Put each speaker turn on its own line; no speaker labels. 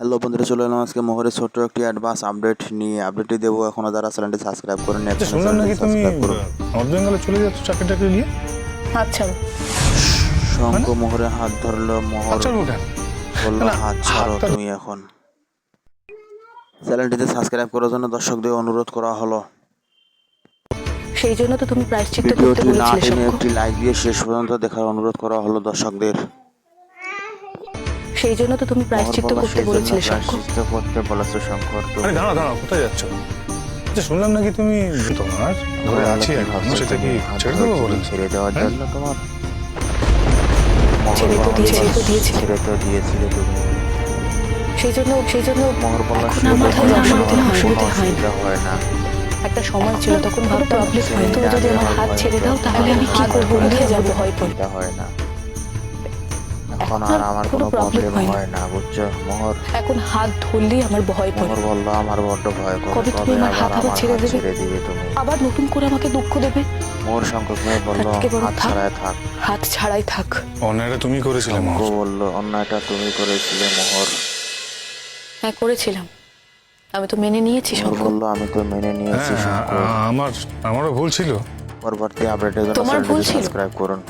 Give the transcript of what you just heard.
Hello বন্ধুরা চলে এলাম আজকে মোহরের ছোট্ট একটি অ্যাডভান্স আপডেট নিয়ে। আপডেটটি দেবো এখনও যারা চ্যানেলটি সাবস্ক্রাইব করেন
শুনলাম নাকি তুমি নর্থ বেঙ্গলে চলে যাচ্ছ চাকরি টাকরি নিয়ে?
আচ্ছা।
শঙ্খ মোহরে হাত ধরলো মোহর
আচ্ছা
বলল হাত ছাড়ো তুমি এখন। চ্যানেলটিতে সাবস্ক্রাইব করার জন্য দর্শকদের অনুরোধ করা হলো।
সেই জন্য তো তুমি প্রায়শ্চিত্ত করতে
ভিডিওটি না
বলেছিলে
টেনে একটি লাইক দিয়ে শেষ পর্যন্ত দেখার অনুরোধ করা হলো দর্শকদের।
সেই জন্য তো তুমি প্রায়শ্চিত্ত করতে
সেই জন্য
বলেছিলে
প্রায়শ্চিত্ত করতে বলেছ শঙ্কর।
আরে দাঁড়াও দাঁড়াও কোথায় যাচ্ছ? আচ্ছা শুনলাম নাকি তুমি তোমার
মোহর
আছি সেটা কি ছেড়ে দেবো বলে
ছেড়ে দেওয়ার
হ্যাঁ?
জন্য তোমার
ছেড়ে তো দিয়েছিলে।
ছেড়ে তো দিয়েছিলে। তুমি।
সেই জন্য সেই জন্য এখন আমার
কোনো
অসুবিধা অসুবিধা হয় না
হয় না।
একটা সময় ছিল তখন ভাবতাম
আপনি হয়। না।
তুমি যদি আমার হাত ছেড়ে দাও তাহলে আমি কি করব কোথায় যাব ভয় করে
হয় না। এখন আর আমার
কোনো
প্রবলেম
হয় না।
বুঝছ? মোহর।
এখন হাত ধরলেই আমার ভয় পড়ে
মোহর বলল আমার বড্ড ভয় করে
কবে তুমি আমার
আবার
হাত আবার ছেড়ে দেবে?
ছেড়ে দিবে তুমি।
আবার নতুন করে আমাকে দুঃখ দেবে?
মোহর শঙ্কর ভাই বলল হাত। ছাড়ায় থাক।
হাত ছাড়াই থাক।
অন্যায়টা তুমি করেছিলে
শঙ্কর
মোহর
বলল অন্যায়টা তুমি করেছিলে মোহর।
হ্যাঁ করেছিলাম। আমি তো মেনে নিয়েছি
মোহর বলল আমি তো মেনে নিয়েছি
হ্যাঁ
শঙ্কর।
আমার আমারও ভুল ছিল।
পরবর্তী আপডেটের জন্য
তোমার ভুল ছিল?
সাবস্ক্রাইব করুন।